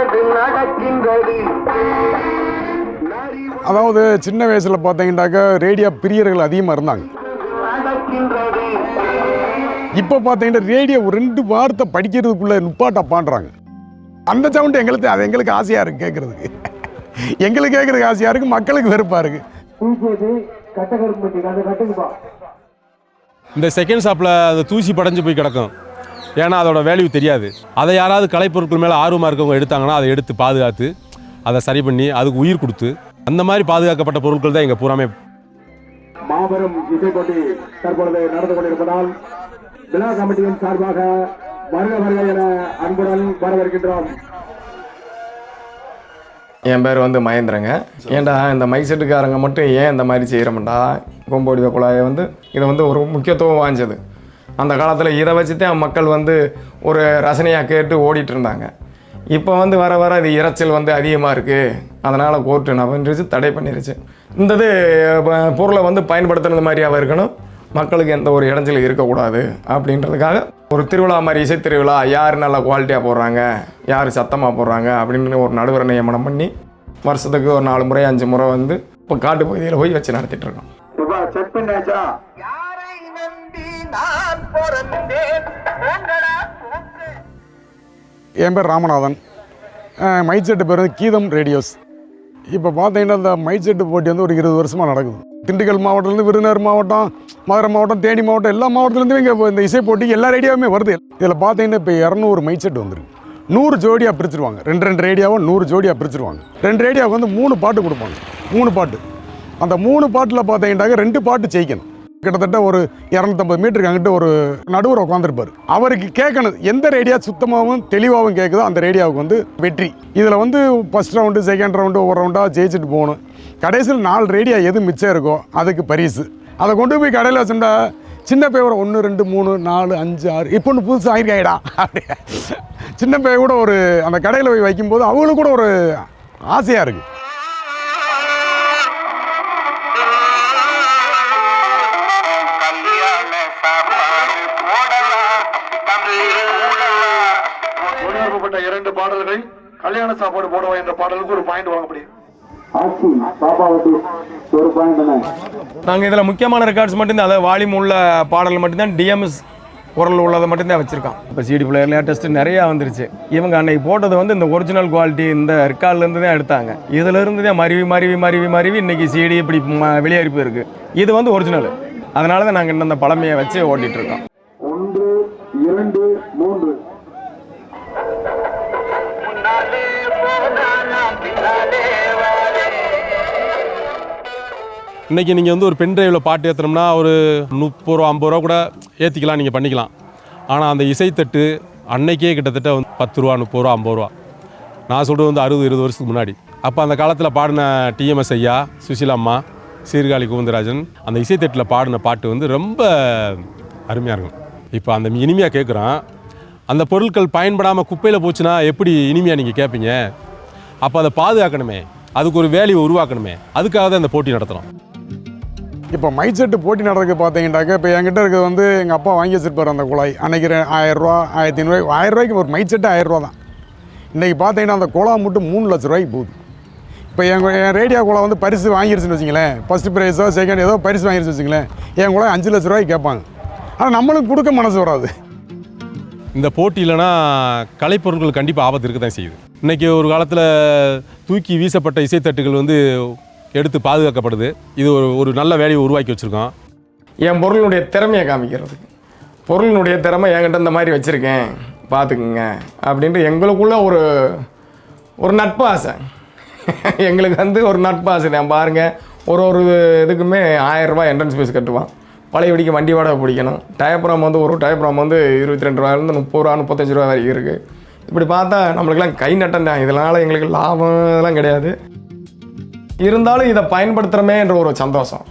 நல்லது நடக்கின்றது. அதாவது சின்ன வயசில் பார்த்தீங்கன்னாக்கா ரேடியோ பிரியர்கள் அதிகமாக இருந்தாங்க. இப்போ பார்த்தீங்கன்னா ரேடியோ ஒரு ரெண்டு வார்த்தை படிக்கிறதுக்குள்ளே நுப்பாட்டப்பான்றாங்க அந்த சவுண்டு எங்களுக்கு அது எங்களுக்கு ஆசையாக இருக்குது கேட்குறதுக்கு எங்களுக்கு கேட்குறதுக்கு ஆசையாக இருக்குது மக்களுக்கு வெறுப்பாக இருக்குது இந்த செகண்ட் ஷாப்பில் அது தூசி படைஞ்சு போய் கிடக்கும். ஏன்னா அதோட வேல்யூ தெரியாது. அதை யாராவது கலைப்பொருட்கள் மேலே ஆர்வமாக இருக்கவங்க எடுத்தாங்கன்னா அதை எடுத்து பாதுகாத்து அதை சரி பண்ணி அதுக்கு உயிர் கொடுத்து அந்த மாதிரி பாதுகாக்கப்பட்ட பொருட்கள் தான் எங்கள் பூராமே மாபெரும் இசை போட்டி தற்பொழுது நடந்து கொண்டிருப்பதால் விழா கமிட்டியின் சார்பாக வருக வருக என அன்புடன் வரவேற்கின்றோம். என் பேர் வந்து மகேந்திரங்க. ஏன்டா இந்த மைக் செட்டுக்காரங்க மட்டும் ஏன் இந்த மாதிரி செய்கிறோம்டா கொம்போடி குழாயை வந்து இதை வந்து ஒரு முக்கியத்துவம் வாய்ஞ்சது. அந்த காலத்தில் இதை வச்சு தான் மக்கள் வந்து ஒரு ரசனையாக கேட்டு ஓடிட்டு இருந்தாங்க. இப்போ வந்து வர வர இது இரைச்சல் வந்து அதிகமாக இருக்குது அதனால் கோர்ட்டு நவன்றிச்சு தடை பண்ணிருச்சு. இந்த இது பொருளை வந்து பயன்படுத்துனது மாதிரியாக இருக்கணும்? மக்களுக்கு எந்த ஒரு இடைஞ்சலும் இருக்கக்கூடாது அப்படின்றதுக்காக ஒரு திருவிழா மாதிரி இசை திருவிழா யார் நல்லா குவாலிட்டியாக போடுறாங்க? யார் சத்தமாக போடுறாங்க? அப்படின்னு ஒரு நடுவர் நியமனம் பண்ணி வருஷத்துக்கு ஒரு நாலு முறை அஞ்சு முறை வந்து இப்போ காட்டு பகுதியில் போய் வச்சு நடத்திட்டு இருக்கோம். என் பேர் ராமநாதன். அஹ் மைக் செட்டு பேர் வந்து கீதம் ரேடியோஸ். இப்போ பார்த்தீங்கன்னா இந்த மைக் செட்டு போட்டி வந்து ஒரு இருபது வருஷமாக நடக்குது. திண்டுக்கல் மாவட்டத்துலேருந்து விருதுநகர் மாவட்டம் மதுரை மாவட்டம் தேனி மாவட்டம் எல்லா மாவட்டத்துலேருந்தும் இங்கே இந்த இசை போட்டிக்கு எல்லா ரேடியோவுமே வருது. இதில் பார்த்தீங்கன்னா இப்போ இரநூறு மைக் செட் வந்துருக்கு. நூறு ஜோடியாக பிரிச்சிருவாங்க. ரெண்டு ரெண்டு ரேடியாவும் நூறு ஜோடியாக பிரிச்சிருவாங்க. ரெண்டு ரேடியோவுக்கு வந்து மூணு பாட்டு கொடுப்பாங்க. மூணு பாட்டு. அந்த மூணு பாட்டில் பார்த்தீங்கன்னாக்க ரெண்டு பாட்டு ஜெயிக்கணும். கிட்டத்தட்ட ஒரு இரநூத்தம்பது மீட்டருக்கு அங்கிட்ட ஒரு நடுவர் உட்காந்துருப்பார் அவருக்கு கேட்கணும் எந்த ரேடியா சுத்தமாகவும் தெளிவாகவும் கேட்குதோ அந்த ரேடியாவுக்கு வந்து வெற்றி. இதில் வந்து ஃபஸ்ட் ரவுண்டு செகண்ட் ரவுண்டு ஒரு ரவுண்டாக ஜெயிச்சுட்டு போகணும். கடைசியில் நாலு ரேடியோ எது மிச்சம் இருக்கோ அதுக்கு பரிசு. அதை கொண்டு போய் கடையில் வச்சுட்டா சின்ன பையன் ஒன்று ரெண்டு மூணு நாலு அஞ்சு ஆறு இப்போ ஒன்று புதுசு ஆகிருக்காயிடா அப்படி சின்ன பையன் கூட ஒரு அந்த கடையில் போய் வைக்கும்போது அவங்களுக்கு கூட ஒரு ஆசையாக இருக்குது கல்யாண சாப்பாடு போடவா என்ற பாடலுக்கு ஒரு பாயிண்ட் வாங்க முடியும். நாங்கள் இதில் முக்கியமான ரெக்கார்ட்ஸ் மட்டும்தான். அதாவது வால்யூம் உள்ள பாடல் மட்டும்தான் டிஎம்எஸ் குரல் உள்ளதை மட்டும்தான் வச்சுருக்கோம் இப்போ சிடி பிளேயர் லேட்டஸ்ட் நிறையா வந்துருச்சு. இவங்க அன்னைக்கு போட்டது வந்து இந்த ஒரிஜினல் குவாலிட்டி இந்த ரெக்கார்ட்லேருந்து தான் எடுத்தாங்க. இதுல இருந்து தான் மருவி மருவி மருவி மருவி இன்னைக்கு சிடி இப்படி ம- வெளியேறி போயிருக்கு. இது வந்து ஒரிஜினல் அதனால தான் நாங்கள் இன்னும் இந்த பழமையை வச்சு ஓட்டிட்டு இன்றைக்கி நீங்கள் வந்து ஒரு பென் டிரைவில் பாட்டு ஏற்றினோம்னா ஒரு முப்பது ரூபா ஐம்பது ரூபா கூட ஏற்றிக்கலாம் நீங்கள் பண்ணிக்கலாம். ஆனால் அந்த இசைத்தட்டு அன்னைக்கே கிட்டத்தட்ட வந்து பத்து ரூபா முப்பது ரூபா ஐம்பது ரூபா. நான் சொல்கிறது வந்து அறுபது இருபது வருஷத்துக்கு முன்னாடி. அப்போ அந்த காலத்தில் பாடின டிஎம்எஸ் ஐயா சுஷீலா அம்மா சீர்காழி கோவிந்தராஜன் அந்த இசைத்தட்டில் பாடின பாட்டு வந்து ரொம்ப அருமையாக இருக்கும். இப்போ அந்த இனிமையாக கேட்குறோம் அந்த பொருட்கள் பயன்படாமல் குப்பையில் போச்சுன்னா எப்படி இனிமையாக நீங்கள் கேட்பீங்க அப்போ அதை பாதுகாக்கணுமே. அதுக்கு ஒரு வேலையை உருவாக்கணுமே. அதுக்காக தான் இந்த போட்டி நடத்துகிறோம் இப்போ மைக் செட்டு போட்டி நடக்க பார்த்தீங்கன்னாக்க இப்போ என்கிட்ட இருக்கிறது வந்து எங்கள் அப்பா வாங்கி வச்சுருப்பார் அந்த குழாய். அன்னைக்கு ஆயிரரூவா ஆயிரம் ஆயிரத்தி ஐநூறு ஆயிரம் ரூபாய்க்கு ஒரு மைக் செட்டு ஆயிரரூவா தான். இன்றைக்கி பார்த்தீங்கன்னா அந்த குழா மட்டும் மூணு லட்ச ரூபாய்க்கு போகுது. இப்போ எங்கள் என் ரேடியோ குழா வந்து பரிசு வாங்கிருச்சுன்னு வச்சுங்களேன். ஃபஸ்ட்டு ப்ரைஸோ செகண்ட் ஏதோ பரிசு வாங்கிருச்சு வச்சுங்களேன். என் குழாய் அஞ்சு லட்ச ரூபாய்க்கு கேட்பாங்க. ஆனால் நம்மளுக்கு கொடுக்க மனசு வராது. இந்த போட்டி இல்லைன்னா கலைப்பொருட்கள் கண்டிப்பாக ஆபத்து இருக்க தான் செய்யுது. இன்றைக்கி ஒரு காலத்தில் தூக்கி வீசப்பட்ட இசைத்தட்டுகள் வந்து எடுத்து பாதுகாக்கப்படுது. இது ஒரு ஒரு நல்ல வேலையை உருவாக்கி வச்சுருக்கோம் என் பொருளுடைய திறமையை காமிக்கிறதுக்கு. பொருளினுடைய திறமை என்கிட்ட இந்த மாதிரி வச்சுருக்கேன். பார்த்துக்குங்க. அப்படின்ட்டு எங்களுக்குள்ள ஒரு ஒரு நட்பு ஆசை. எங்களுக்கு வந்து ஒரு நட்பு ஆசை. நான் பாருங்கள் ஒரு ஒரு இதுக்குமே ஆயிரம் என்ட்ரன்ஸ் ஃபீஸ் கட்டுவான். பழைய வண்டி வாடகை பிடிக்கணும். டயப்ராம் வந்து ஒரு டயப்ராம் வந்து இருபத்தி ரெண்டு ரூபாயிலேருந்து முப்பது ரூபா முப்பத்தஞ்சு ரூபா வரைக்கும் இருக்குது இப்படி பார்த்தா நம்மளுக்கெல்லாம் கை நட்டம் தான் இதனால் எங்களுக்கு லாபம் இதெல்லாம் கிடையாது. இருந்தாலும் இதை பயன்படுத்துகிறோமேன்ற ஒரு சந்தோஷம்